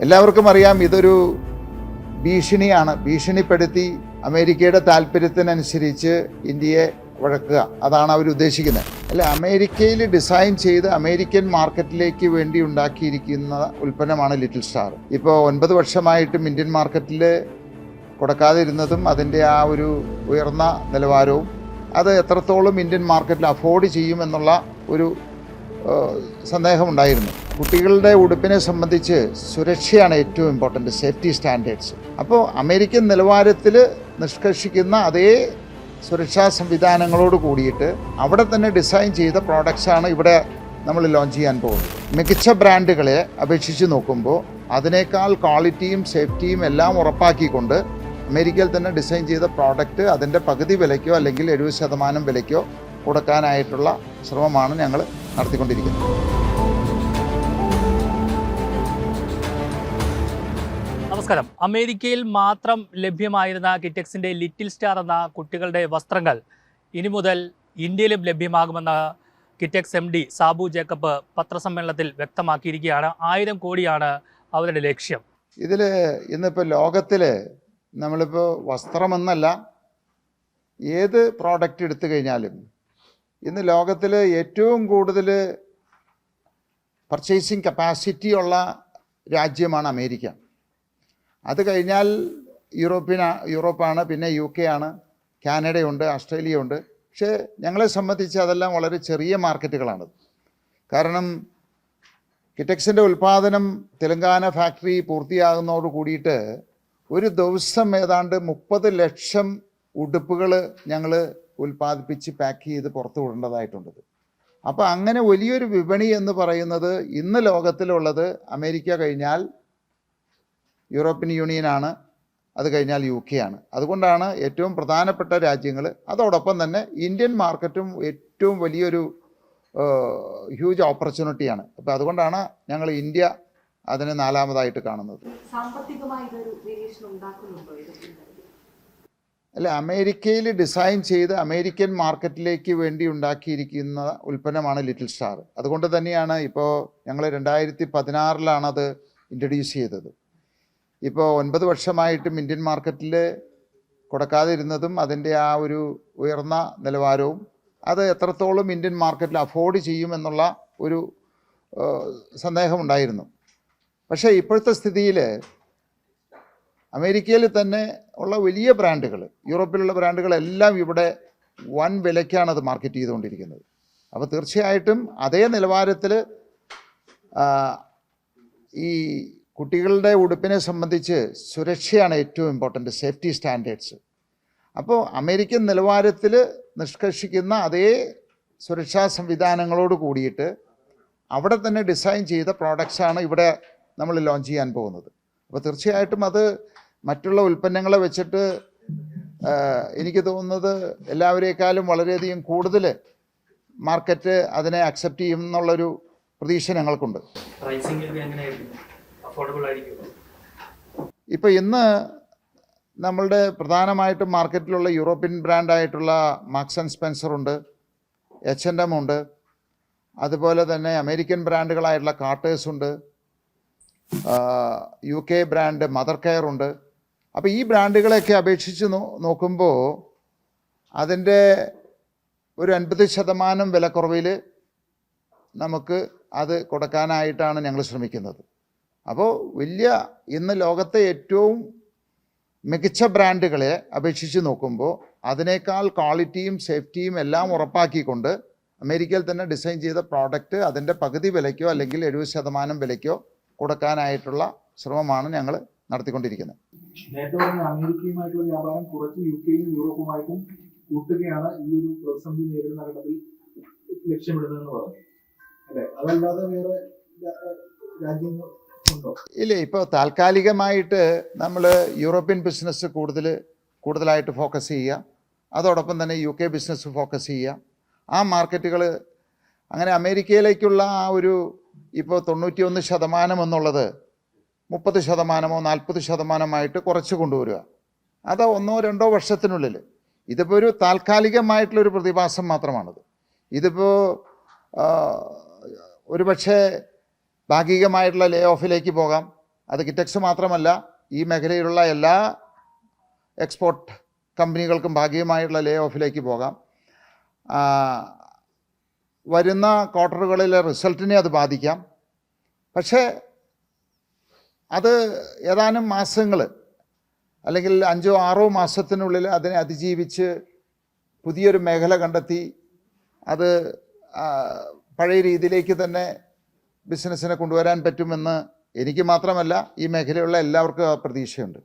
എല്ലാവർക്കും അറിയാം ഇതൊരു ഭീഷണിയാണ്. ഭീഷണിപ്പെടുത്തി അമേരിക്കയുടെ താല്പര്യത്തിനനുസരിച്ച് ഇന്ത്യയെ വഴക്കുക. അതാണ് അവർ ഉദ്ദേശിക്കുന്നത്. അല്ല അമേരിക്കയിൽ ഡിസൈൻ ചെയ്ത് അമേരിക്കൻ മാർക്കറ്റിലേക്ക് വേണ്ടി ഉണ്ടാക്കിയിരിക്കുന്ന ഉൽപ്പന്നമാണ് ലിറ്റിൽ സ്റ്റാർ ഇപ്പോൾ ഒൻപത് വർഷമായിട്ടും ഇന്ത്യൻ മാർക്കറ്റിൽ കൊടുക്കാതിരുന്നതും അതിന്റെ ആ ഒരു ഉയർന്ന നിലവാരവും അത് എത്രത്തോളം ഇന്ത്യൻ മാർക്കറ്റിൽ അഫോർഡ് ചെയ്യുമെന്നുള്ള ഒരു ഏഹ്, സന്ദേഹമുണ്ടായിരുന്നു. കുട്ടികളുടെ ഉടുപ്പിനെ സംബന്ധിച്ച് സുരക്ഷയാണ് ഏറ്റവും ഇമ്പോർട്ടന്റ് സേഫ്റ്റി സ്റ്റാൻഡേർഡ്സ് അപ്പോൾ അമേരിക്കൻ നിലവാരത്തിൽ നിഷ്കർഷിക്കുന്ന അതേ സുരക്ഷാ സംവിധാനങ്ങളോട് കൂടിയിട്ട് അവിടെ തന്നെ ഡിസൈൻ ചെയ്ത പ്രോഡക്റ്റ്സാണ് ഇവിടെ നമ്മൾ ലോഞ്ച് ചെയ്യാൻ പോകുന്നത്. മികച്ച ബ്രാൻഡുകളെ അപേക്ഷിച്ച് നോക്കുമ്പോൾ അതിനേക്കാൾ ക്വാളിറ്റിയും സേഫ്റ്റിയും എല്ലാം ഉറപ്പാക്കിക്കൊണ്ട് അമേരിക്കയിൽ തന്നെ ഡിസൈൻ ചെയ്ത പ്രോഡക്റ്റ് അതിന്റെ പകുതി വിലയ്ക്കോ അല്ലെങ്കിൽ എഴുപത് ശതമാനം വിലയ്ക്കോ കൊടുക്കാനായിട്ടുള്ള ശ്രമമാണ് ഞങ്ങൾ നടത്തിക്കൊണ്ടിരിക്കുന്നത് നമസ്കാരം. അമേരിക്കയിൽ മാത്രം ലഭ്യമായിരുന്ന കിറ്റക്സിന്റെ ലിറ്റിൽ സ്റ്റാർ എന്ന കുട്ടികളുടെ വസ്ത്രങ്ങൾ ഇനി മുതൽ ഇന്ത്യയിലും ലഭ്യമാകുമെന്ന് കിറ്റക്സ് എം ഡി സാബു ജേക്കബ് പത്രസമ്മേളനത്തിൽ വ്യക്തമാക്കിയിരിക്കുകയാണ്. ആയിരം കോടിയാണ് അവരുടെ ലക്ഷ്യം. ഇതിൽ ഇന്നിപ്പോൾ ലോകത്തിൽ നമ്മളിപ്പോൾ വസ്ത്രമെന്നല്ല ഏത് പ്രോഡക്റ്റ് എടുത്തു കഴിഞ്ഞാലും ഇന്ന് ലോകത്തിൽ ഏറ്റവും കൂടുതൽ പർച്ചേസിങ് കപ്പാസിറ്റി ഉള്ള രാജ്യമാണ് അമേരിക്ക. അത് കഴിഞ്ഞാൽ യൂറോപ്യൻ യൂറോപ്പാണ് പിന്നെ യു കെ ആണ് കാനഡയുണ്ട് ഓസ്ട്രേലിയ ഉണ്ട് പക്ഷേ ഞങ്ങളെ സംബന്ധിച്ച് അതെല്ലാം വളരെ ചെറിയ മാർക്കറ്റുകളാണ്. കാരണം കിറ്റക്സിന്റെ ഉൽപ്പാദനം തെലങ്കാന ഫാക്ടറി പൂർത്തിയാകുന്നതോട് കൂടിയിട്ട് ഒരു ദിവസം ഏതാണ്ട് മുപ്പത് ലക്ഷം ഉടുപ്പുകൾ ഞങ്ങൾ ഉൽപ്പാദിപ്പിച്ച് പാക്ക് ചെയ്ത് പുറത്തു വിടേണ്ടതായിട്ടുണ്ട്. അപ്പോൾ അങ്ങനെ വലിയൊരു വിപണി എന്ന് പറയുന്നത് ഇന്ന് ലോകത്തിലുള്ളത് അമേരിക്ക കഴിഞ്ഞാൽ യൂറോപ്യൻ യൂണിയനാണ് അത് കഴിഞ്ഞാൽ യു കെ ആണ്. അതുകൊണ്ടാണ് ഏറ്റവും പ്രധാനപ്പെട്ട രാജ്യങ്ങൾ അതോടൊപ്പം തന്നെ ഇന്ത്യൻ മാർക്കറ്റും ഏറ്റവും വലിയൊരു ഹ്യൂജ് ഓപ്പർച്യൂണിറ്റിയാണ് അപ്പോൾ അതുകൊണ്ടാണ് ഞങ്ങൾ ഇന്ത്യ അതിനെ നാലാമതായിട്ട് കാണുന്നത്. സാമ്പത്തികമായി അല്ല അമേരിക്കയിൽ ഡിസൈൻ ചെയ്ത് അമേരിക്കൻ മാർക്കറ്റിലേക്ക് വേണ്ടി ഉണ്ടാക്കിയിരിക്കുന്ന ഉൽപ്പന്നമാണ് ലിറ്റിൽ സ്റ്റാർ അതുകൊണ്ട് തന്നെയാണ് ഇപ്പോൾ ഞങ്ങൾ രണ്ടായിരത്തി പതിനാറിലാണ് അത് ഇൻട്രൊഡ്യൂസ് ചെയ്തത്. ഇപ്പോൾ ഒൻപത് വർഷമായിട്ടും ഇന്ത്യൻ മാർക്കറ്റിൽ കൊടുക്കാതിരുന്നതും അതിന്റെ ആ ഒരു ഉയർന്ന നിലവാരവും അത് എത്രത്തോളം ഇന്ത്യൻ മാർക്കറ്റിൽ അഫോർഡ് ചെയ്യുമെന്നുള്ള ഒരു സന്ദേഹമുണ്ടായിരുന്നു. പക്ഷേ ഇപ്പോഴത്തെ സ്ഥിതിയിൽ അമേരിക്കയിൽ തന്നെ ഉള്ള വലിയ ബ്രാൻഡുകൾ യൂറോപ്പിലുള്ള ബ്രാൻഡുകളെല്ലാം ഇവിടെ വൻ വിലയ്ക്കാണ് അത് മാർക്കറ്റ് ചെയ്തുകൊണ്ടിരിക്കുന്നത്. അപ്പോൾ തീർച്ചയായിട്ടും അതേ നിലവാരത്തിൽ ഈ കുട്ടികളുടെ ഉടുപ്പിനെ സംബന്ധിച്ച് സുരക്ഷയാണ് ഏറ്റവും ഇമ്പോർട്ടന്റ് സേഫ്റ്റി സ്റ്റാൻഡേർഡ്സ് അപ്പോൾ അമേരിക്കൻ നിലവാരത്തിൽ നിഷ്കർഷിക്കുന്ന അതേ സുരക്ഷാ സംവിധാനങ്ങളോട് കൂടിയിട്ട് അവിടെ തന്നെ ഡിസൈൻ ചെയ്ത പ്രോഡക്റ്റ്സാണ് ഇവിടെ നമ്മൾ ലോഞ്ച് ചെയ്യാൻ പോകുന്നത്. അപ്പോൾ തീർച്ചയായിട്ടും അത് മറ്റുള്ള ഉൽപ്പന്നങ്ങളെ വെച്ചിട്ട് എനിക്ക് തോന്നുന്നത് എല്ലാവരേക്കാളും വളരെയധികം കൂടുതൽ മാർക്കറ്റ് അതിനെ അക്സെപ്റ്റ് ചെയ്യും എന്നുള്ളൊരു പ്രതീക്ഷ ഞങ്ങൾക്കുണ്ട്. ഇപ്പോൾ ഇന്ന് നമ്മളുടെ പ്രധാനമായിട്ടും മാർക്കറ്റിലുള്ള യൂറോപ്യൻ ബ്രാൻഡായിട്ടുള്ള മാക്സ് ആൻഡ് സ്പെൻസർ ഉണ്ട് എച്ച് എൻ എം ഉണ്ട് അതുപോലെ തന്നെ അമേരിക്കൻ ബ്രാൻഡുകളായിട്ടുള്ള കാർട്ടേഴ്സ് ഉണ്ട് U K brand mother care ഉണ്ട്. അപ്പോൾ ഈ ബ്രാൻഡുകളെയൊക്കെ അപേക്ഷിച്ച് നോക്കുമ്പോൾ അതിന്റെ ഒരു അൻപത് ശതമാനം വിലക്കുറവിൽ നമുക്ക് അത് കൊടുക്കാനായിട്ടാണ് ഞങ്ങൾ ശ്രമിക്കുന്നത്. അപ്പോൾ വലിയ ഇന്ന് ലോകത്തെ ഏറ്റവും മികച്ച ബ്രാൻഡുകളെ അപേക്ഷിച്ച് നോക്കുമ്പോൾ അതിനേക്കാൾ ക്വാളിറ്റിയും സേഫ്റ്റിയും എല്ലാം ഉറപ്പാക്കിക്കൊണ്ട് അമേരിക്കയിൽ തന്നെ ഡിസൈൻ ചെയ്ത പ്രോഡക്റ്റ് അതിന്റെ പകുതി വിലയ്ക്കോ അല്ലെങ്കിൽ എഴുപത് ശതമാനം വിലയ്ക്കോ കൊടുക്കാനായിട്ടുള്ള ശ്രമമാണ് ഞങ്ങൾ നടത്തിക്കൊണ്ടിരിക്കുന്നത്. നേരത്തെ പറഞ്ഞ അമേരിക്കയുമായിട്ടുള്ള വ്യാപാരം കുറച്ച് യു കെയും യൂറോപ്പുമായിട്ടും കൂട്ടുകയാണ് ഈ ഒരു പ്രതിസന്ധി നേരിടുന്ന ഘട്ടത്തിൽ ലക്ഷ്യമിടുന്നതെന്ന് പറഞ്ഞു. അല്ലെ? അതല്ലാതെ വേറെ രാജ്യങ്ങൾ ഇല്ല ഇപ്പോൾ താൽക്കാലികമായിട്ട് നമ്മൾ യൂറോപ്യൻ ബിസിനസ് കൂടുതൽ കൂടുതലായിട്ട് ഫോക്കസ് ചെയ്യുക അതോടൊപ്പം തന്നെ യു കെ ബിസിനസ് ഫോക്കസ് ചെയ്യുക ആ മാർക്കറ്റുകൾ അങ്ങനെ അമേരിക്കയിലേക്കുള്ള ആ ഒരു ഇപ്പോൾ തൊണ്ണൂറ്റിയൊന്ന് ശതമാനം എന്നുള്ളത് മുപ്പത് ശതമാനമോ നാൽപ്പത് ശതമാനമായിട്ട് കുറച്ച് കൊണ്ടുവരിക. അത് ഒന്നോ രണ്ടോ വർഷത്തിനുള്ളിൽ. ഇതിപ്പോൾ ഒരു താൽക്കാലികമായിട്ടുള്ളൊരു പ്രതിഭാസം മാത്രമാണിത്. ഇതിപ്പോൾ ഒരു പക്ഷേ ഭാഗികമായിട്ടുള്ള ലേ ഓഫിലേക്ക് പോകാം. അത് കിറ്റക്സ് മാത്രമല്ല ഈ മേഖലയിലുള്ള എല്ലാ എക്സ്പോർട്ട് കമ്പനികൾക്കും ഭാഗികമായിട്ടുള്ള ലേ ഓഫിലേക്ക് പോകാം. വരുന്ന ക്വാർട്ടറുകളിലെ റിസൾട്ടിനെ അത് ബാധിക്കാം. പക്ഷേ അത് ഏതാനും മാസങ്ങൾ അല്ലെങ്കിൽ അഞ്ചോ ആറോ മാസത്തിനുള്ളിൽ അതിനെ അതിജീവിച്ച് പുതിയൊരു മേഖല കണ്ടെത്തി അത് പഴയ രീതിയിലേക്ക് തന്നെ ബിസിനസ്സിനെ കൊണ്ടുവരാൻ പറ്റുമെന്ന് എനിക്ക് മാത്രമല്ല ഈ മേഖലയുള്ള എല്ലാവർക്കും ആ പ്രതീക്ഷയുണ്ട്.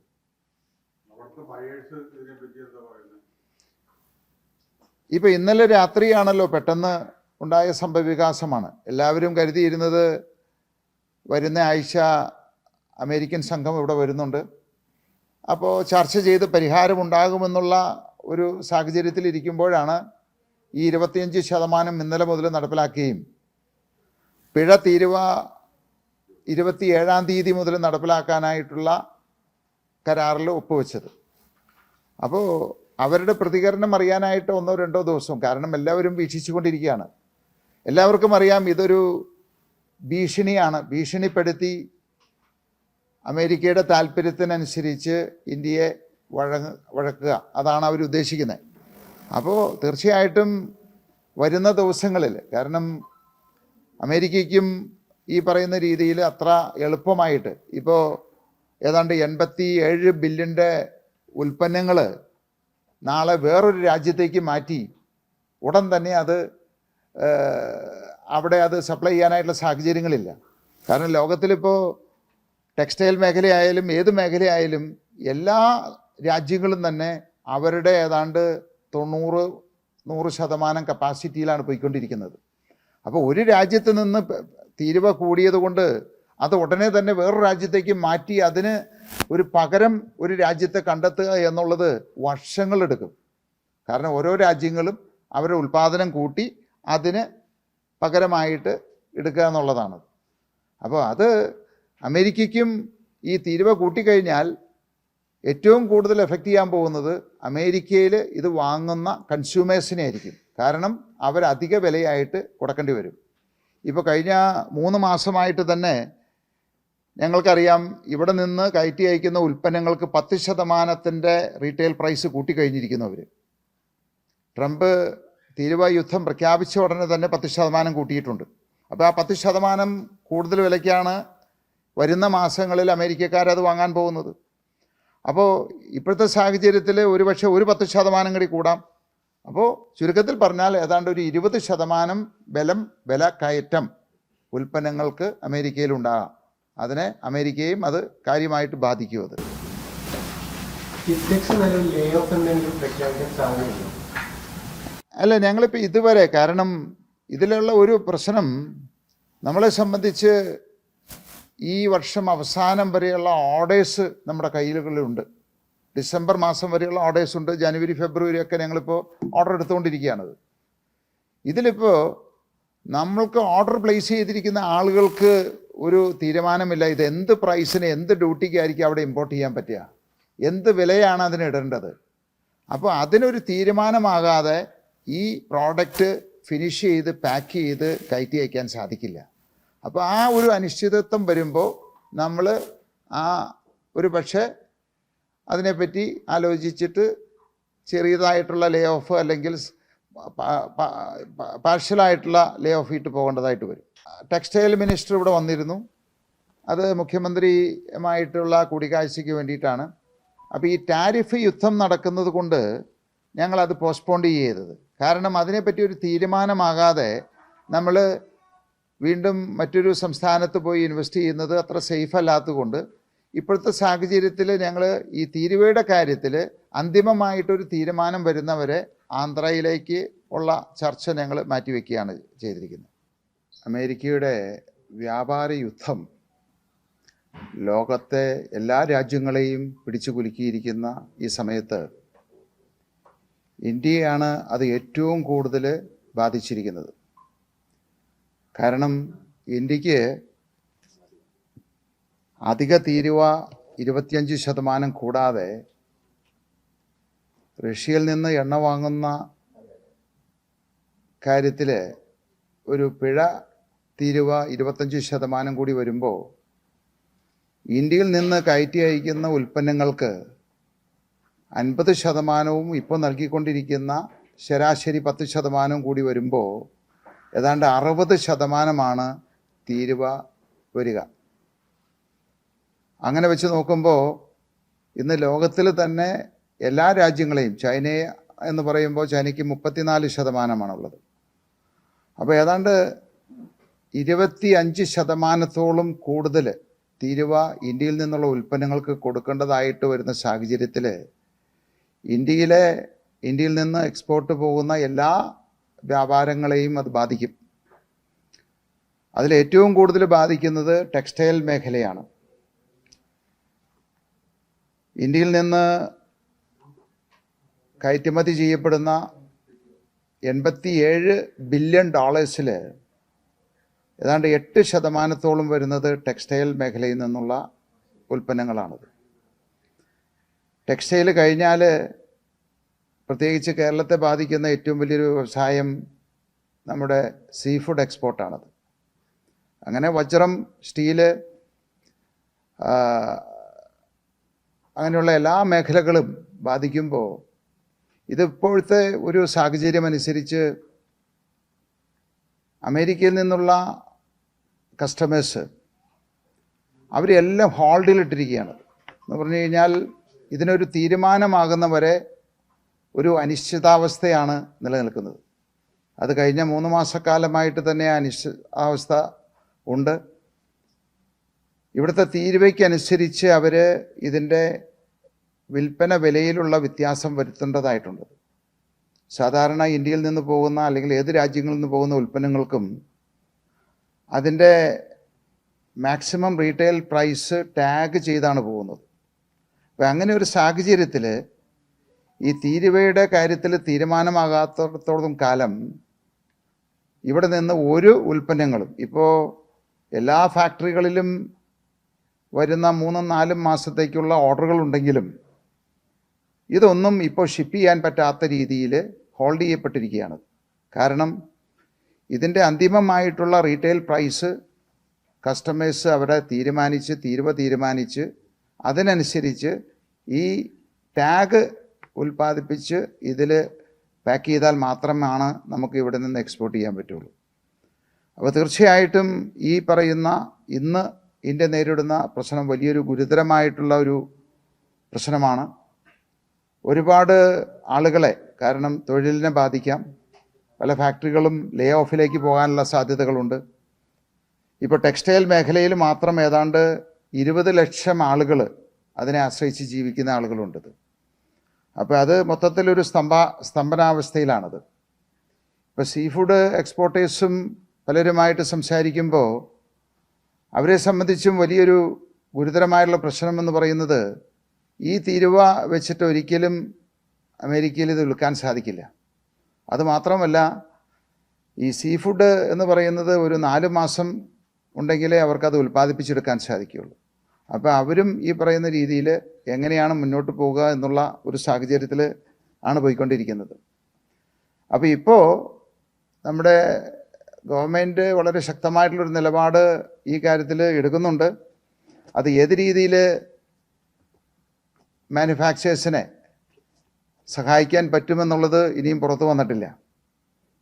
ഇപ്പോൾ ഇന്നലെ രാത്രിയാണല്ലോ പെട്ടെന്ന് ഉണ്ടായ സംഭവവികാസമാണ്. എല്ലാവരും കരുതിയിരുന്നത് വരുന്ന ആഴ്ച അമേരിക്കൻ സംഘം ഇവിടെ വരുന്നുണ്ട്. അപ്പോൾ ചർച്ച ചെയ്ത് പരിഹാരമുണ്ടാകുമെന്നുള്ള ഒരു സാഹചര്യത്തിൽ ഇരിക്കുമ്പോഴാണ് ഈ ഇരുപത്തിയഞ്ച് ശതമാനം ഇന്നലെ മുതൽ നടപ്പിലാക്കുകയും പിഴ തീരുവ ഇരുപത്തിയേഴാം തീയതി മുതൽ നടപ്പിലാക്കാനായിട്ടുള്ള കരാറിൽ ഒപ്പുവെച്ചത്. അപ്പോൾ അവരുടെ പ്രതികരണം അറിയാനായിട്ട് ഒന്നോ രണ്ടോ ദിവസം കാരണം എല്ലാവരും വീക്ഷിച്ചുകൊണ്ടിരിക്കുകയാണ്. എല്ലാവർക്കും അറിയാം ഇതൊരു ഭീഷണിയാണ് ഭീഷണിപ്പെടുത്തി അമേരിക്കയുടെ താല്പര്യത്തിനനുസരിച്ച് ഇന്ത്യയെ വഴങ്ങ വഴക്കുക. അതാണ് അവർ ഉദ്ദേശിക്കുന്നത് അപ്പോൾ തീർച്ചയായിട്ടും വരുന്ന ദിവസങ്ങളിൽ കാരണം അമേരിക്കയ്ക്കും ഈ പറയുന്ന രീതിയിൽ അത്ര എളുപ്പമായിട്ട് ഇപ്പോൾ ഏതാണ്ട് എൺപത്തി ഏഴ് ബില്യന്റെ ഉൽപ്പന്നങ്ങൾ നാളെ വേറൊരു രാജ്യത്തേക്ക് മാറ്റി ഉടൻ തന്നെ അത് അവിടെ അത് സപ്ലൈ ചെയ്യാനായിട്ടുള്ള സാഹചര്യങ്ങളില്ല. കാരണം ലോകത്തിലിപ്പോൾ ടെക്സ്റ്റൈൽ മേഖലയായാലും ഏത് മേഖലയായാലും എല്ലാ രാജ്യങ്ങളും തന്നെ അവരുടെ ഏതാണ്ട് തൊണ്ണൂറ് നൂറ് ശതമാനം കപ്പാസിറ്റിയിലാണ് പോയിക്കൊണ്ടിരിക്കുന്നത്. അപ്പോൾ ഒരു രാജ്യത്ത് നിന്ന് തീരുവ കൂടിയത് കൊണ്ട് അത് ഉടനെ തന്നെ വേറൊരു രാജ്യത്തേക്ക് മാറ്റി അതിന് ഒരു പകരം ഒരു രാജ്യത്തെ കണ്ടെത്തുക എന്നുള്ളത് വർഷങ്ങളെടുക്കും കാരണം ഓരോ രാജ്യങ്ങളും അവരുടെ ഉൽപ്പാദനം കൂട്ടി അതിന് പകരമായിട്ട് എടുക്കുക എന്നുള്ളതാണ്. അപ്പോൾ അത് അമേരിക്കയ്ക്കും ഈ തീരുവ കൂട്ടിക്കഴിഞ്ഞാൽ ഏറ്റവും കൂടുതൽ എഫക്റ്റ് ചെയ്യാൻ പോകുന്നത് അമേരിക്കയിൽ ഇത് വാങ്ങുന്ന കൺസ്യൂമേഴ്സിനെ ആയിരിക്കും. കാരണം അവരധിക വിലയായിട്ട് കൊടുക്കേണ്ടി വരും. ഇപ്പോൾ കഴിഞ്ഞ മൂന്ന് മാസമായിട്ട് തന്നെ ഞങ്ങൾക്കറിയാം ഇവിടെ നിന്ന് കയറ്റി അയക്കുന്ന ഉൽപ്പന്നങ്ങൾക്ക് പത്ത് ശതമാനത്തിന്റെ റീറ്റെയിൽ പ്രൈസ് കൂട്ടിക്കഴിഞ്ഞിരിക്കുന്നു അവർ. ട്രംപ് തീരുവ യുദ്ധം പ്രഖ്യാപിച്ച ഉടനെ തന്നെ പത്ത് ശതമാനം കൂട്ടിയിട്ടുണ്ട്. അപ്പോൾ ആ പത്ത് ശതമാനം കൂടുതൽ വിലയ്ക്കാണ് വരുന്ന മാസങ്ങളിൽ അമേരിക്കക്കാർ അത് വാങ്ങാൻ പോകുന്നത്. അപ്പോൾ ഇപ്പോഴത്തെ സാഹചര്യത്തിൽ ഒരുപക്ഷെ ഒരു പത്ത് ശതമാനം കൂടി കൂടാം. അപ്പോൾ ചുരുക്കത്തിൽ പറഞ്ഞാൽ ഏതാണ്ട് ഒരു ഇരുപത് ശതമാനം ബലം വില കയറ്റം ഉൽപ്പന്നങ്ങൾക്ക് അമേരിക്കയിലുണ്ടാകാം അതിനെ അമേരിക്കയും അത് കാര്യമായിട്ട് ബാധിക്കും അത്. അല്ല ഞങ്ങളിപ്പോൾ ഇതുവരെ കാരണം ഇതിലുള്ള ഒരു പ്രശ്നം നമ്മളെ സംബന്ധിച്ച് ഈ വർഷം അവസാനം വരെയുള്ള ഓർഡേഴ്സ് നമ്മുടെ കയ്യിലുകളുണ്ട്. ഡിസംബർ മാസം വരെയുള്ള ഓർഡേഴ്സ് ഉണ്ട്. ജനുവരി ഫെബ്രുവരി ഒക്കെ ഞങ്ങളിപ്പോൾ ഓർഡർ എടുത്തുകൊണ്ടിരിക്കുകയാണത് ഇതിലിപ്പോൾ നമ്മൾക്ക് ഓർഡർ പ്ലേസ് ചെയ്തിരിക്കുന്ന ആളുകൾക്ക് ഒരു തീരുമാനമില്ല. ഇത് എന്ത് പ്രൈസിന് എന്ത് ഡ്യൂട്ടിക്കായിരിക്കും അവിടെ ഇമ്പോർട്ട് ചെയ്യാൻ പറ്റുക? എന്ത് വിലയാണ് അതിന് ഇടേണ്ടത്? അപ്പോൾ അതിനൊരു തീരുമാനമാകാതെ ഈ പ്രോഡക്റ്റ് ഫിനിഷ് ചെയ്ത് പാക്ക് ചെയ്ത് കയറ്റി അയക്കാൻ സാധിക്കില്ല. അപ്പോൾ ആ ഒരു അനിശ്ചിതത്വം വരുമ്പോൾ നമ്മൾ ആ ഒരു പക്ഷേ അതിനെപ്പറ്റി ആലോചിച്ചിട്ട് ചെറിയതായിട്ടുള്ള ലേ ഓഫ് അല്ലെങ്കിൽ പാർഷ്യലായിട്ടുള്ള ലേ ഓഫ് ഇട്ട് പോകേണ്ടതായിട്ട് വരും. ടെക്സ്റ്റൈൽ മിനിസ്റ്റർ ഇവിടെ വന്നിരുന്നു. അത് മുഖ്യമന്ത്രിയുമായിട്ടുള്ള കൂടിക്കാഴ്ചയ്ക്ക് വേണ്ടിയിട്ടാണ്. അപ്പോൾ ഈ ടാരിഫ് യുദ്ധം നടക്കുന്നത് കൊണ്ട് ഞങ്ങളത് പോസ്റ്റ്പോണ്ട് ചെയ്തത് കാരണം അതിനെപ്പറ്റി ഒരു തീരുമാനമാകാതെ നമ്മൾ വീണ്ടും മറ്റൊരു സംസ്ഥാനത്ത് പോയി ഇൻവെസ്റ്റ് ചെയ്യുന്നത് അത്ര സേഫ് അല്ലാത്തതുകൊണ്ട് ഇപ്പോഴത്തെ സാഹചര്യത്തിൽ ഞങ്ങൾ ഈ തീരുവയുടെ കാര്യത്തിൽ അന്തിമമായിട്ടൊരു തീരുമാനം വരുന്നവരെ ആന്ധ്രയിലേക്ക് ഉള്ള ചർച്ച ഞങ്ങൾ മാറ്റിവെക്കുകയാണ് ചെയ്തിരിക്കുന്നത്. അമേരിക്കയുടെ വ്യാപാര യുദ്ധം ലോകത്തെ എല്ലാ രാജ്യങ്ങളെയും പിടിച്ചു കുലുക്കിയിരിക്കുന്ന ഈ സമയത്ത് ഇന്ത്യയാണ് അത് ഏറ്റവും കൂടുതൽ ബാധിച്ചിരിക്കുന്നത്. കാരണം ഇന്ത്യയ്ക്ക് അധിക തീരുവ ഇരുപത്തിയഞ്ച് ശതമാനം കൂടാതെ റഷ്യയിൽ നിന്ന് എണ്ണ വാങ്ങുന്ന കാര്യത്തിൽ ഒരു പിഴ തീരുവ ഇരുപത്തഞ്ച് ശതമാനം കൂടി വരുമ്പോൾ ഇന്ത്യയിൽ നിന്ന് കയറ്റി അയക്കുന്ന ഉൽപ്പന്നങ്ങൾക്ക് അൻപത് ശതമാനവും ഇപ്പോൾ നൽകിക്കൊണ്ടിരിക്കുന്ന ശരാശരി പത്ത് ശതമാനവും കൂടി വരുമ്പോൾ ഏതാണ്ട് അറുപത് ശതമാനമാണ് തീരുവ വരിക. അങ്ങനെ വെച്ച് നോക്കുമ്പോൾ ഇന്ന് ലോകത്തിൽ തന്നെ എല്ലാ രാജ്യങ്ങളെയും ചൈനയെ എന്ന് പറയുമ്പോൾ ചൈനയ്ക്ക് മുപ്പത്തിനാല് ശതമാനമാണുള്ളത്. അപ്പോൾ ഏതാണ്ട് ഇരുപത്തി അഞ്ച് ശതമാനത്തോളം കൂടുതൽ തീരുവ ഇന്ത്യയിൽ നിന്നുള്ള ഉൽപ്പന്നങ്ങൾക്ക് കൊടുക്കേണ്ടതായിട്ട് വരുന്ന സാഹചര്യത്തിൽ ഇന്ത്യയിലെ ഇന്ത്യയിൽ നിന്ന് എക്സ്പോർട്ട് പോകുന്ന എല്ലാ വ്യാപാരങ്ങളെയും അത് ബാധിക്കും. അതിൽ ഏറ്റവും കൂടുതൽ ബാധിക്കുന്നത് ടെക്സ്റ്റൈൽ മേഖലയാണ്. ഇന്ത്യയിൽ നിന്ന് കയറ്റുമതി ചെയ്യപ്പെടുന്ന എൺപത്തിയേഴ് ബില്യൺ ഡോളേഴ്സിൽ ഏതാണ്ട് എട്ട് ശതമാനത്തോളം വരുന്നത് ടെക്സ്റ്റൈൽ മേഖലയിൽ നിന്നുള്ള ഉൽപ്പന്നങ്ങളാണത്. ടെക്സ്റ്റൈൽ കഴിഞ്ഞാൽ പ്രത്യേകിച്ച് കേരളത്തെ ബാധിക്കുന്ന ഏറ്റവും വലിയൊരു വ്യവസായം നമ്മുടെ സീ ഫുഡ് എക്സ്പോർട്ടാണത്. അങ്ങനെ വജ്രം സ്റ്റീൽ അങ്ങനെയുള്ള എല്ലാ മേഖലകളും ബാധിക്കുമ്പോൾ ഇതിപ്പോഴത്തെ ഒരു സാഹചര്യം അനുസരിച്ച് അമേരിക്കയിൽ നിന്നുള്ള കസ്റ്റമേഴ്സ് അവരെല്ലാം ഹോൾഡിലിട്ടിരിക്കുകയാണ് എന്ന് പറഞ്ഞു കഴിഞ്ഞാൽ ഇതിനൊരു തീരുമാനമാകുന്നവരെ ഒരു അനിശ്ചിതാവസ്ഥയാണ് നിലനിൽക്കുന്നത്. അത് കഴിഞ്ഞ മൂന്ന് മാസക്കാലമായിട്ട് തന്നെ അനിശ്ചിതാവസ്ഥ ഉണ്ട്. ഇവിടുത്തെ തീരുവയ്ക്കനുസരിച്ച് അവർ ഇതിന്റെ വിൽപ്പന വിലയിലുള്ള വ്യത്യാസം വരുത്തേണ്ടതായിട്ടുണ്ട്. സാധാരണ ഇന്ത്യയിൽ നിന്ന് പോകുന്ന അല്ലെങ്കിൽ ഏത് രാജ്യങ്ങളിൽ നിന്ന് പോകുന്ന ഉൽപ്പന്നങ്ങൾക്കും അതിന്റെ മാക്സിമം റീറ്റെയിൽ പ്രൈസ് ടാഗ് ചെയ്താണ് പോകുന്നത്. അപ്പം അങ്ങനെ ഒരു സാഹചര്യത്തിൽ ഈ തീരുവയുടെ കാര്യത്തിൽ തീരുമാനമാകാത്തടത്തോളം കാലം ഇവിടെ നിന്ന് ഒരു ഉൽപ്പന്നങ്ങളും ഇപ്പോൾ എല്ലാ ഫാക്ടറികളിലും വരുന്ന മൂന്നും നാലും മാസത്തേക്കുള്ള ഓർഡറുകൾ ഉണ്ടെങ്കിലും ഇതൊന്നും ഇപ്പോൾ ഷിപ്പ് ചെയ്യാൻ പറ്റാത്ത രീതിയിൽ ഹോൾഡ് ചെയ്യപ്പെട്ടിരിക്കുകയാണ്. കാരണം ഇതിന്റെ അന്തിമമായിട്ടുള്ള റീറ്റെയിൽ പ്രൈസ് കസ്റ്റമേഴ്സ് അവിടെ തീരുമാനിച്ച് തീരുവ തീരുമാനിച്ച് അതിനനുസരിച്ച് ഈ ടാഗ് ഉൽപ്പാദിപ്പിച്ച് ഇതിൽ പാക്ക് ചെയ്താൽ മാത്രമാണ് നമുക്ക് ഇവിടെ നിന്ന് എക്സ്പോർട്ട് ചെയ്യാൻ പറ്റുള്ളൂ. അപ്പോൾ തീർച്ചയായിട്ടും ഈ പറയുന്ന ഇന്ന് ഇന്ത്യ നേരിടുന്ന പ്രശ്നം വലിയൊരു ഗുരുതരമായിട്ടുള്ള ഒരു പ്രശ്നമാണ്. ഒരുപാട് ആളുകളെ കാരണം തൊഴിലിനെ ബാധിക്കാം. പല ഫാക്ടറികളും ലേ ഓഫിലേക്ക് പോകാനുള്ള സാധ്യതകളുണ്ട്. ഇപ്പോൾ ടെക്സ്റ്റൈൽ മേഖലയിൽ മാത്രം ഏതാണ്ട് ഇരുപത് ലക്ഷം ആളുകൾ അതിനെ ആശ്രയിച്ച് ജീവിക്കുന്ന ആളുകളുണ്ട് അപ്പോൾ അത് മൊത്തത്തിലൊരു സ്തംഭ സ്തംഭനാവസ്ഥയിലാണത്. ഇപ്പോൾ സീ ഫുഡ് എക്സ്പോർട്ടേഴ്സും പലരുമായിട്ട് സംസാരിക്കുമ്പോൾ അവരെ സംബന്ധിച്ചും വലിയൊരു ഗുരുതരമായിട്ടുള്ള പ്രശ്നമെന്ന് പറയുന്നത് ഈ തീരുവ വെച്ചിട്ട് ഒരിക്കലും അമേരിക്കയിൽ ഇത് വിൽക്കാൻ സാധിക്കില്ല. അതുമാത്രമല്ല ഈ സീ ഫുഡ് എന്ന് പറയുന്നത് ഒരു നാല് മാസം ഉണ്ടെങ്കിലേ അവർക്കത് ഉൽപ്പാദിപ്പിച്ചെടുക്കാൻ സാധിക്കുകയുള്ളൂ. അപ്പോൾ അവരും ഈ പറയുന്ന രീതിയിൽ എങ്ങനെയാണ് മുന്നോട്ട് പോവുക എന്നുള്ള ഒരു സാഹചര്യത്തിൽ ആണ് പോയിക്കൊണ്ടിരിക്കുന്നത്. അപ്പോൾ ഇപ്പോൾ നമ്മുടെ ഗവൺമെന്റ് വളരെ ശക്തമായിട്ടുള്ളൊരു നിലപാട് ഈ കാര്യത്തിൽ എടുക്കുന്നുണ്ട്. അത് ഏത് രീതിയിൽ മാനുഫാക്ചേഴ്സിനെ സഹായിക്കാൻ പറ്റുമെന്നുള്ളത് ഇനിയും പുറത്തു വന്നിട്ടില്ല.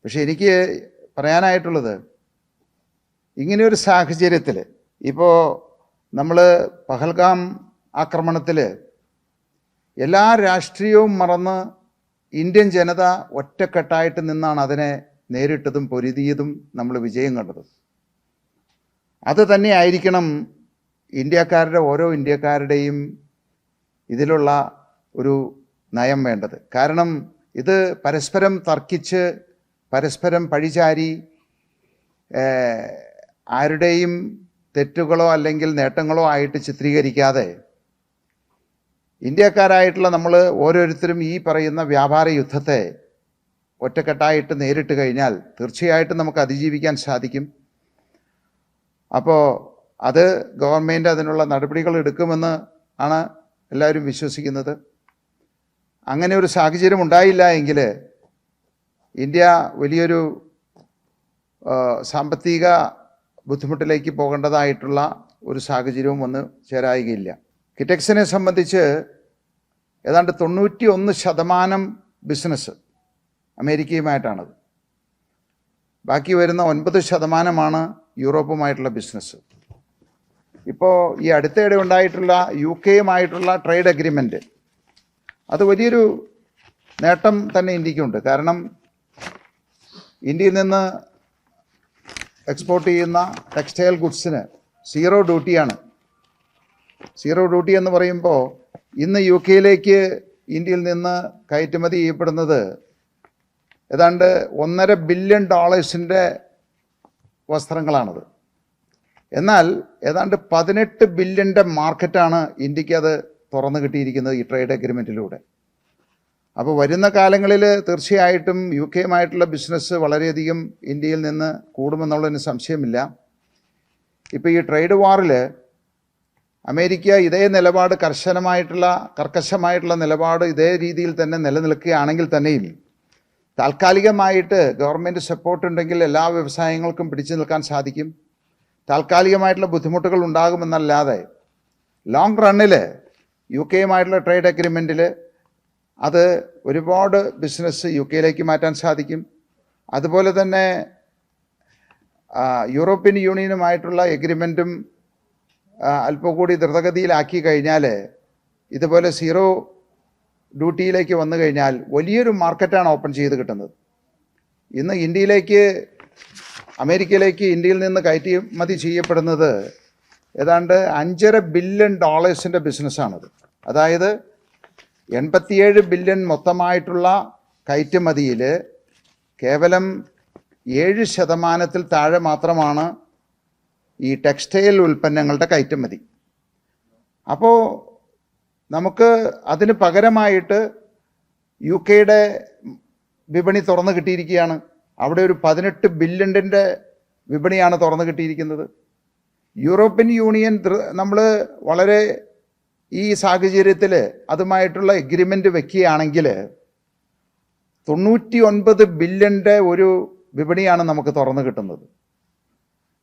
പക്ഷേ എനിക്ക് പറയാനായിട്ടുള്ളത് ഇങ്ങനെയൊരു സാഹചര്യത്തിൽ ഇപ്പോൾ നമ്മൾ പഹൽഗാം ആക്രമണത്തിൽ എല്ലാ രാഷ്ട്രീയവും മറന്ന് ഇന്ത്യൻ ജനത ഒറ്റക്കെട്ടായിട്ട് നിന്നാണ് അതിനെ നേരിട്ടതും പൊരുതിയതും നമ്മൾ വിജയം കണ്ടത്. അത് തന്നെ ആയിരിക്കണം ഇന്ത്യക്കാരുടെ ഓരോ ഇന്ത്യക്കാരുടെയും ഇതിലുള്ള ഒരു നയം വേണ്ടത്. കാരണം ഇത് പരസ്പരം തർക്കിച്ച് പരസ്പരം പഴിചാരി ആരുടെയും തെറ്റുകളോ അല്ലെങ്കിൽ നേട്ടങ്ങളോ ആയിട്ട് ചിത്രീകരിക്കാതെ ഇന്ത്യക്കാരായിട്ടുള്ള നമ്മൾ ഓരോരുത്തരും ഈ പറയുന്ന വ്യാപാര യുദ്ധത്തെ ഒറ്റക്കെട്ടായിട്ട് നേരിട്ട് കഴിഞ്ഞാൽ തീർച്ചയായിട്ടും നമുക്ക് അതിജീവിക്കാൻ സാധിക്കും. അപ്പോൾ അത് ഗവൺമെന്റ് അതിനുള്ള നടപടികൾ എടുക്കുമെന്ന് ആണ് എല്ലാവരും വിശ്വസിക്കുന്നത്. അങ്ങനെ ഒരു സാഹചര്യം ഉണ്ടായില്ല എങ്കിൽ ഇന്ത്യ വലിയൊരു സാമ്പത്തിക ബുദ്ധിമുട്ടിലേക്ക് പോകേണ്ടതായിട്ടുള്ള ഒരു സാഹചര്യവും വന്ന് ചേരായികയില്ല. കിറ്റക്സിനെ സംബന്ധിച്ച് ഏതാണ്ട് തൊണ്ണൂറ്റി ഒന്ന് ശതമാനം ബിസിനസ് അമേരിക്കയുമായിട്ടാണത്. ബാക്കി വരുന്ന ഒൻപത് ശതമാനമാണ് യൂറോപ്പുമായിട്ടുള്ള ബിസിനസ് ഇപ്പോൾ ഈ അടുത്തിടെ ഉണ്ടായിട്ടുള്ള യു കെയുമായിട്ടുള്ള ട്രേഡ് അഗ്രിമെന്റ് അത് വലിയൊരു നേട്ടം തന്നെ ഇന്ത്യക്കുണ്ട്. കാരണം ഇന്ത്യയിൽ നിന്ന് എക്സ്പോർട്ട് ചെയ്യുന്ന ടെക്സ്റ്റൈൽ ഗുഡ്സിന് സീറോ ഡ്യൂട്ടിയാണ് സീറോ ഡ്യൂട്ടി എന്ന് പറയുമ്പോൾ ഇന്ന് യു കെയിലേക്ക് ഇന്ത്യയിൽ നിന്ന് കയറ്റുമതി ചെയ്യപ്പെടുന്നത് ഏതാണ്ട് ഒന്നര ബില്യൺ ഡോളേഴ്സിന്റെ വസ്ത്രങ്ങളാണത്. എന്നാൽ ഏതാണ്ട് പതിനെട്ട് ബില്യന്റെ മാർക്കറ്റാണ് ഇന്ത്യയ്ക്ക് അത് തുറന്നു കിട്ടിയിരിക്കുന്നത് ഈ ട്രേഡ് അഗ്രിമെന്റിലൂടെ അപ്പോൾ വരുന്ന കാലങ്ങളിൽ തീർച്ചയായിട്ടും യു കെയുമായിട്ടുള്ള ബിസിനസ് വളരെയധികം ഇന്ത്യയിൽ നിന്ന് കൂടുമെന്നുള്ളതിന് സംശയമില്ല. ഇപ്പോൾ ഈ ട്രേഡ് വാറിൽ അമേരിക്ക ഇതേ നിലപാട് കർശനമായിട്ടുള്ള കർക്കശമായിട്ടുള്ള നിലപാട് ഇതേ രീതിയിൽ തന്നെ നിലനിൽക്കുകയാണെങ്കിൽ തന്നെയും താൽക്കാലികമായിട്ട് ഗവൺമെന്റ് സപ്പോർട്ട് ഉണ്ടെങ്കിൽ എല്ലാ വ്യവസായങ്ങൾക്കും പിടിച്ചു നിൽക്കാൻ സാധിക്കും. താൽക്കാലികമായിട്ടുള്ള ബുദ്ധിമുട്ടുകൾ ഉണ്ടാകുമെന്നല്ലാതെ ലോങ് റണ്ണിൽ യു കെയുമായിട്ടുള്ള ട്രേഡ് അഗ്രിമെന്റിൽ അത് ഒരുപാട് ബിസിനസ് യു കെയിലേക്ക് മാറ്റാൻ സാധിക്കും. അതുപോലെ തന്നെ യൂറോപ്യൻ യൂണിയനുമായിട്ടുള്ള എഗ്രിമെന്റും അല്പം കൂടി ദ്രുതഗതിയിലാക്കി കഴിഞ്ഞാൽ ഇതുപോലെ സീറോ ഡ്യൂട്ടിയിലേക്ക് വന്നു കഴിഞ്ഞാൽ വലിയൊരു മാർക്കറ്റാണ് ഓപ്പൺ ചെയ്ത് കിട്ടുന്നത്. ഇന്ന് ഇന്ത്യയിലേക്ക് അമേരിക്കയിലേക്ക് ഇന്ത്യയിൽ നിന്ന് കയറ്റുമതി ചെയ്യപ്പെടുന്നത് ഏതാണ്ട് അഞ്ചര ബില്യൺ ഡോളേഴ്സിന്റെ ബിസിനസ്സാണത്. അതായത് എൺപത്തിയേഴ് ബില്യൺ മൊത്തമായിട്ടുള്ള കയറ്റുമതിയിൽ കേവലം ഏഴ് ശതമാനത്തിൽ താഴെ മാത്രമാണ് ഈ ടെക്സ്റ്റൈൽ ഉൽപ്പന്നങ്ങളുടെ കയറ്റുമതി. അപ്പോൾ നമുക്ക് അതിന് പകരമായിട്ട് യു കെയുടെ വിപണി തുറന്നു കിട്ടിയിരിക്കുകയാണ്. അവിടെ ഒരു പതിനെട്ട് ബില്യണിന്റെ വിപണിയാണ് തുറന്നു കിട്ടിയിരിക്കുന്നത്. യൂറോപ്യൻ യൂണിയൻ നമ്മൾ വളരെ ഈ സാഹചര്യത്തിൽ അതുമായിട്ടുള്ള എഗ്രിമെന്റ് വെക്കുകയാണെങ്കിൽ തൊണ്ണൂറ്റി ഒൻപത് ബില്യന്റെ ഒരു വിപണിയാണ് നമുക്ക് തുറന്നു കിട്ടുന്നത്.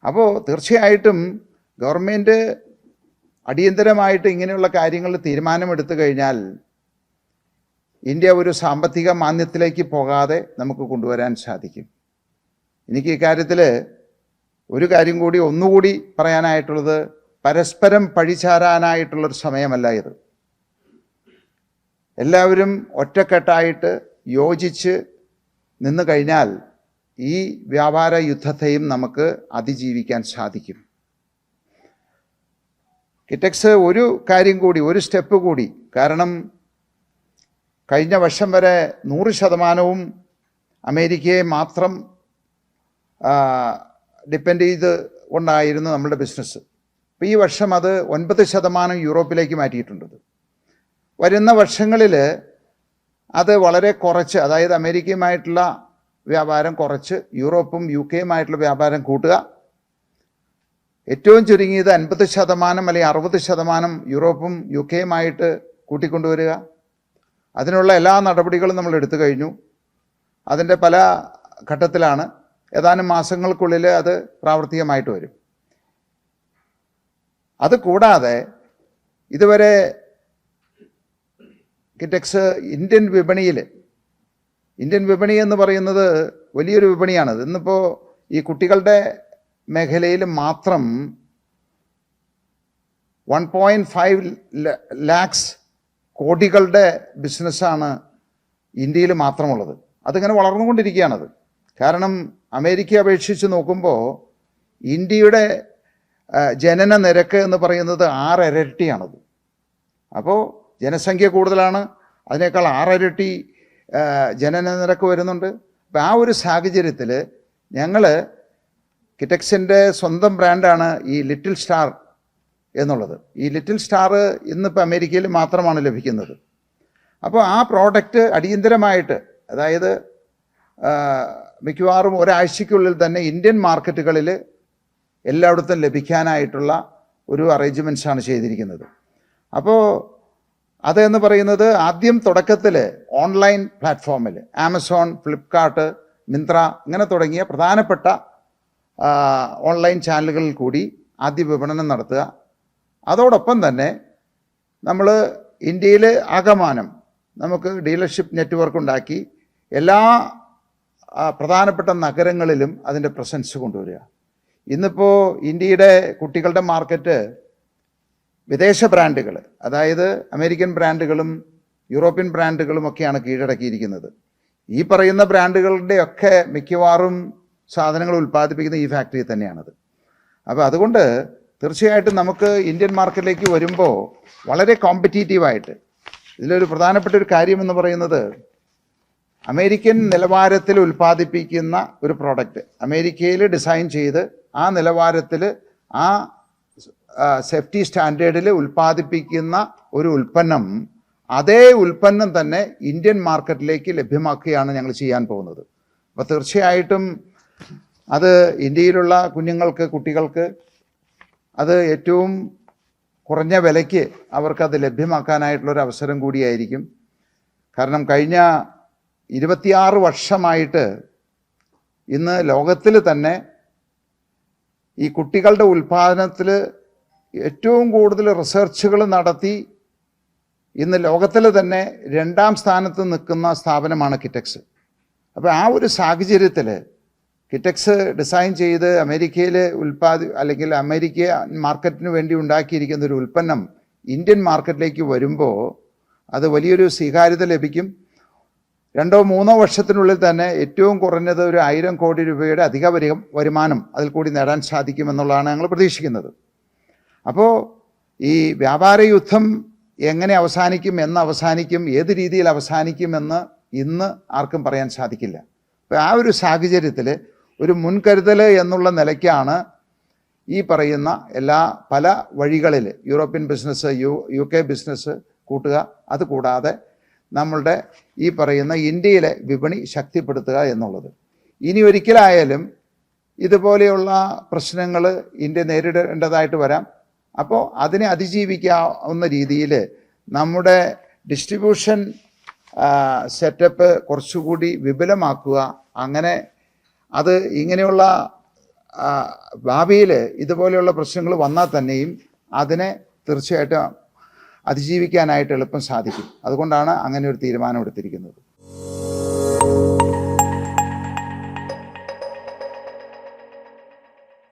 അപ്പോൾ തീർച്ചയായിട്ടും ഗവൺമെന്റ് അടിയന്തരമായിട്ട് ഇങ്ങനെയുള്ള കാര്യങ്ങൾ തീരുമാനമെടുത്തു കഴിഞ്ഞാൽ ഇന്ത്യ ഒരു സാമ്പത്തിക മാന്ദ്യത്തിലേക്ക് പോകാതെ നമുക്ക് കൊണ്ടുവരാൻ സാധിക്കും. എനിക്ക് ഇക്കാര്യത്തിൽ ഒരു കാര്യം കൂടി ഒന്നുകൂടി പറയാനായിട്ടുള്ളത് പരസ്പരം പഴിചാരാനായിട്ടുള്ളൊരു സമയമല്ല ഇത്. എല്ലാവരും ഒറ്റക്കെട്ടായിട്ട് യോജിച്ച് നിന്ന് കഴിഞ്ഞാൽ ഈ വ്യാപാര യുദ്ധത്തെയും നമുക്ക് അതിജീവിക്കാൻ സാധിക്കും. കിറ്റക്സ് ഒരു കാര്യം കൂടി ഒരു സ്റ്റെപ്പ് കൂടി. കാരണം കഴിഞ്ഞ വർഷം വരെ നൂറ് ശതമാനവും അമേരിക്കയെ മാത്രം ഡിപ്പെൻഡ് ചെയ്ത് കൊണ്ടായിരുന്നു നമ്മുടെ ബിസിനസ് അപ്പോൾ ഈ വർഷം അത് ഒൻപത് ശതമാനം യൂറോപ്പിലേക്ക് മാറ്റിയിട്ടുണ്ട് വരുന്ന വർഷങ്ങളിൽ അത് വളരെ കുറച്ച് അതായത് അമേരിക്കയുമായിട്ടുള്ള വ്യാപാരം കുറച്ച് യൂറോപ്പും യു കെയുമായിട്ടുള്ള വ്യാപാരം കൂട്ടുക. ഏറ്റവും ചുരുങ്ങിയത് അൻപത് ശതമാനം അല്ലെങ്കിൽ അറുപത് ശതമാനം യൂറോപ്പും യു കെയുമായിട്ട് കൂട്ടിക്കൊണ്ടുവരിക. അതിനുള്ള എല്ലാ നടപടികളും നമ്മൾ എടുത്തു കഴിഞ്ഞു. അതിന്റെ പല ഘട്ടത്തിലാണ്. ഏതാനും മാസങ്ങൾക്കുള്ളിൽ അത് പ്രാവർത്തികമായിട്ട് വരും. അത് കൂടാതെ ഇതുവരെ കിറ്റക്സ് ഇന്ത്യൻ വിപണിയിൽ ഇന്ത്യൻ വിപണി എന്ന് പറയുന്നത് വലിയൊരു വിപണിയാണ് ഇന്നിപ്പോൾ ഈ കുട്ടികളുടെ മേഖലയിൽ മാത്രം വൺ പോയിന്റ് ഫൈവ് ലാക്സ് കോടികളുടെ ബിസിനസ്സാണ് ഇന്ത്യയിൽ മാത്രമുള്ളത്. അതിങ്ങനെ വളർന്നുകൊണ്ടിരിക്കുകയാണത്. കാരണം അമേരിക്കയെ അപേക്ഷിച്ച് നോക്കുമ്പോൾ ഇന്ത്യയുടെ ജനന നിരക്ക് എന്ന് പറയുന്നത് ആറിരട്ടിയാണത് അപ്പോൾ ജനസംഖ്യ കൂടുതലാണ് അതിനേക്കാൾ ആറിരട്ടി ജനന നിരക്ക് വരുന്നുണ്ട്. അപ്പം ആ ഒരു സാഹചര്യത്തിൽ ഞങ്ങൾ കിറ്റക്സിന്റെ സ്വന്തം ബ്രാൻഡാണ് ഈ ലിറ്റിൽ സ്റ്റാർ എന്നുള്ളത്. ഈ ലിറ്റിൽ സ്റ്റാർ ഇന്നിപ്പോൾ അമേരിക്കയിൽ മാത്രമാണ് ലഭിക്കുന്നത്. അപ്പോൾ ആ പ്രോഡക്റ്റ് അടിയന്തരമായിട്ട് അതായത് മിക്കവാറും ഒരാഴ്ചയ്ക്കുള്ളിൽ തന്നെ ഇന്ത്യൻ മാർക്കറ്റുകളിൽ എല്ലായിടത്തും ലഭിക്കാനായിട്ടുള്ള ഒരു അറേഞ്ച്മെന്റ്സാണ് ചെയ്തിരിക്കുന്നത്. അപ്പോൾ അതെന്ന് പറയുന്നത് ആദ്യം തുടക്കത്തിൽ ഓൺലൈൻ പ്ലാറ്റ്ഫോമിൽ ആമസോൺ ഫ്ലിപ്കാർട്ട് മിന്ത്ര ഇങ്ങനെ തുടങ്ങിയ പ്രധാനപ്പെട്ട ഓൺലൈൻ ചാനലുകളിൽ കൂടി ആദ്യ വിപണനം നടത്തുക. അതോടൊപ്പം തന്നെ നമ്മൾ ഇന്ത്യയിൽ ആകമാനം നമുക്ക് ഡീലർഷിപ്പ് നെറ്റ്വർക്ക് ഉണ്ടാക്കി എല്ലാ പ്രധാനപ്പെട്ട നഗരങ്ങളിലും അതിന്റെ പ്രസൻസ് കൊണ്ടുവരിക. ഇന്നിപ്പോൾ ഇന്ത്യയുടെ കുട്ടികളുടെ മാർക്കറ്റ് വിദേശ ബ്രാൻഡുകൾ അതായത് അമേരിക്കൻ ബ്രാൻഡുകളും യൂറോപ്യൻ ബ്രാൻഡുകളും ഒക്കെയാണ് കീഴടക്കിയിരിക്കുന്നത്. ഈ പറയുന്ന ബ്രാൻഡുകളുടെയൊക്കെ മിക്കവാറും സാധനങ്ങൾ ഉൽപ്പാദിപ്പിക്കുന്ന ഈ ഫാക്ടറി തന്നെയാണത്. അപ്പോൾ അതുകൊണ്ട് തീർച്ചയായിട്ടും നമുക്ക് ഇന്ത്യൻ മാർക്കറ്റിലേക്ക് വരുമ്പോൾ വളരെ കോമ്പറ്റീറ്റീവായിട്ട് ഇതിലൊരു പ്രധാനപ്പെട്ട ഒരു കാര്യം എന്ന് പറയുന്നത് അമേരിക്കൻ നിലവാരത്തിൽ ഉൽപ്പാദിപ്പിക്കുന്ന ഒരു പ്രോഡക്റ്റ് അമേരിക്കയിൽ ഡിസൈൻ ചെയ്ത് ആ നിലവാരത്തിൽ ആ സേഫ്റ്റി സ്റ്റാൻഡേർഡിൽ ഉൽപ്പാദിപ്പിക്കുന്ന ഒരു ഉൽപ്പന്നം അതേ ഉൽപ്പന്നം തന്നെ ഇന്ത്യൻ മാർക്കറ്റിലേക്ക് ലഭ്യമാക്കുകയാണ് ഞങ്ങൾ ചെയ്യാൻ പോകുന്നത്. അപ്പോൾ തീർച്ചയായിട്ടും അത് ഇന്ത്യയിലുള്ള കുഞ്ഞുങ്ങൾക്ക് കുട്ടികൾക്ക് അത് ഏറ്റവും കുറഞ്ഞ വിലയ്ക്ക് അവർക്കത് ലഭ്യമാക്കാനായിട്ടുള്ളൊരു അവസരം കൂടിയായിരിക്കും. കാരണം കഴിഞ്ഞ ഇരുപത്തിയാറ് വർഷമായിട്ട് ഇന്ന് ലോകത്തിൽ തന്നെ ഈ കുട്ടികളുടെ ഉൽപാദനത്തിൽ ഏറ്റവും കൂടുതൽ റിസർച്ചുകൾ നടത്തി ഇന്ന് ലോകത്തിൽ തന്നെ രണ്ടാം സ്ഥാനത്ത് നിൽക്കുന്ന സ്ഥാപനമാണ് കിറ്റക്സ് അപ്പോൾ ആ ഒരു സാഹചര്യത്തിൽ കിറ്റക്സ് ഡിസൈൻ ചെയ്ത് അമേരിക്കയിൽ ഉൽപാദി അല്ലെങ്കിൽ അമേരിക്ക മാർക്കറ്റിന് വേണ്ടി ഉണ്ടാക്കിയിരിക്കുന്ന ഒരു ഉൽപ്പന്നം ഇന്ത്യൻ മാർക്കറ്റിലേക്ക് വരുമ്പോൾ അത് വലിയൊരു സ്വീകാര്യത ലഭിക്കും. രണ്ടോ മൂന്നോ വർഷത്തിനുള്ളിൽ തന്നെ ഏറ്റവും കുറഞ്ഞത് ഒരു ആയിരം കോടി രൂപയുടെ അധിക വരി വരുമാനം അതിൽ കൂടി നേടാൻ സാധിക്കുമെന്നുള്ളതാണ് ഞങ്ങൾ പ്രതീക്ഷിക്കുന്നത്. അപ്പോൾ ഈ വ്യാപാര യുദ്ധം എങ്ങനെ അവസാനിക്കും എന്ന് അവസാനിക്കും ഏത് രീതിയിൽ അവസാനിക്കുമെന്ന് ഇന്ന് ആർക്കും പറയാൻ സാധിക്കില്ല. അപ്പോൾ ആ ഒരു സാഹചര്യത്തിൽ ഒരു മുൻകരുതൽ എന്നുള്ള നിലയ്ക്കാണ് ഈ പറയുന്ന എല്ലാ പല വഴികളിൽ European business U U K business കൂട്ടുക. അതുകൂടാതെ നമ്മളുടെ ഈ പറയുന്ന ഇന്ത്യയിലെ വിപണി ശക്തിപ്പെടുത്തുക എന്നുള്ളത്. ഇനി ഒരിക്കലായാലും ഇതുപോലെയുള്ള പ്രശ്നങ്ങൾ ഇന്ത്യ നേരിടേണ്ടതായിട്ട് വരാം. അപ്പോൾ അതിനെ അതിജീവിക്കാവുന്ന രീതിയിൽ നമ്മുടെ ഡിസ്ട്രിബ്യൂഷൻ സെറ്റപ്പ് കുറച്ചുകൂടി വിപുലമാക്കുക. അങ്ങനെ അത് ഇങ്ങനെയുള്ള ഭാവിയിൽ ഇതുപോലെയുള്ള പ്രശ്നങ്ങൾ വന്നാൽ തന്നെയും അതിനെ തീർച്ചയായിട്ടും അതിജീവിക്കാനായിട്ട് എളുപ്പം സാധിക്കും. അതുകൊണ്ടാണ് അങ്ങനെ ഒരു തീരുമാനം എടുത്തിരിക്കുന്നത്.